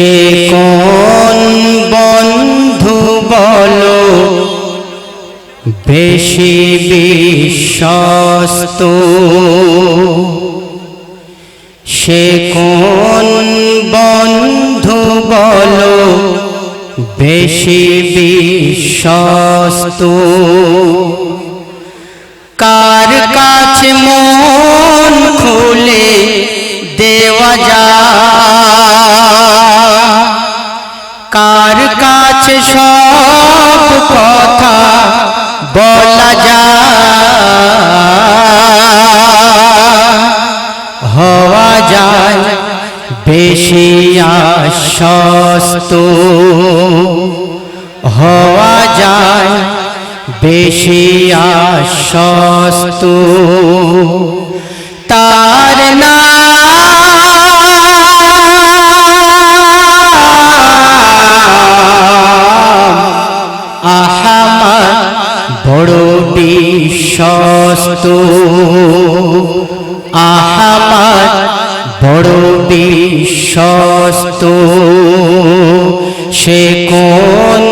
সে কোন বন্ধু বলো? বেশি বিশ্বস্ত। সে কোন বন্ধু বলো? বেশি বিশ্বস্ত। কার কাছে মন খুলে আশ্বস্ত হওয়া যায় বেশি আশ্বস্ত। তার নাম আহামার বড় বিশ্বস্ত। আহামার বড় বিশ্বস্ত। সে কোন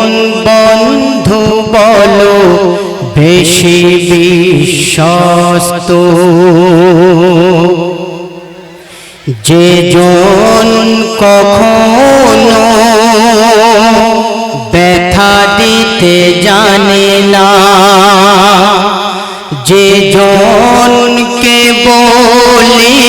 বন্ধু বলো বেশি বিশ্বস্ত। যে জন কখনো ব্যথা দিতে জানে না, যে জনকে বলি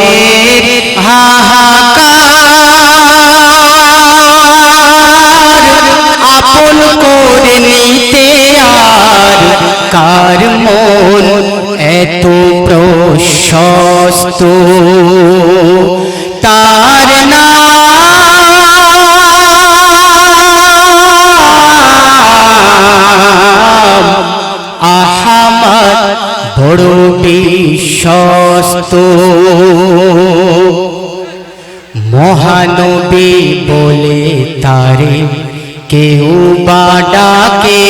প্রশস্ত তার নাম আহামার বড় বিশ্বস্ত। মহানবী বলে তারে কেউ বা ডাকে।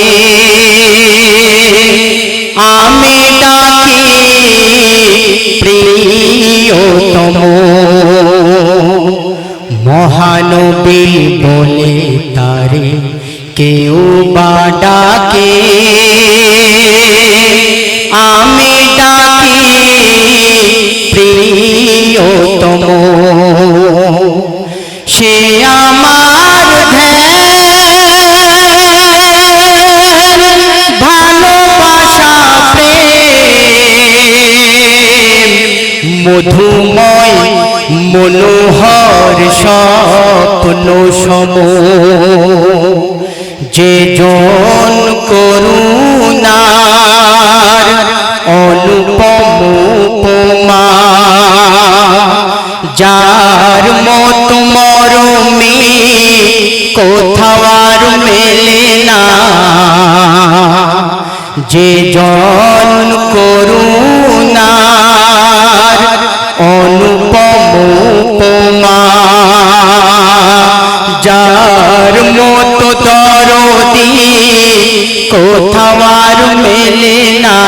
আমি ডাকি মহানবী বলে তারে কেউ বা ডাকে। আমি ডাকি প্রিয়তম। সে আমার ভালোবাসা প্রেম মধুময় মনোহর স্বপ্ন সম যে জন করুণার অনুপম উপমা, যার মত মরমি কোথাও আর মেলে না। যে জন করুণার না।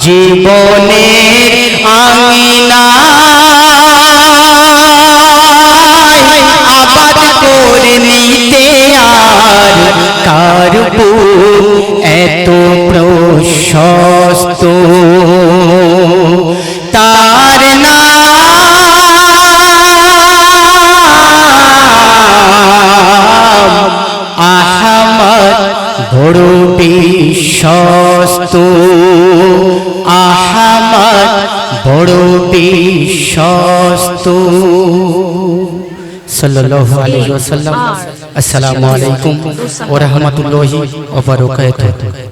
জীবনের আঙিনা আবাদ করে নিতে আর কারবু এত প্রশস্ত বড় বিশ্বস্ত। আহামার বড় বিশ্বস্ত। সাল্লাল্লাহু আলাইহি ওয়াসাল্লাম আসসালামু আলাইকুম ওয়া রাহমাতুল্লাহি ওয়া বারাকাতুহু।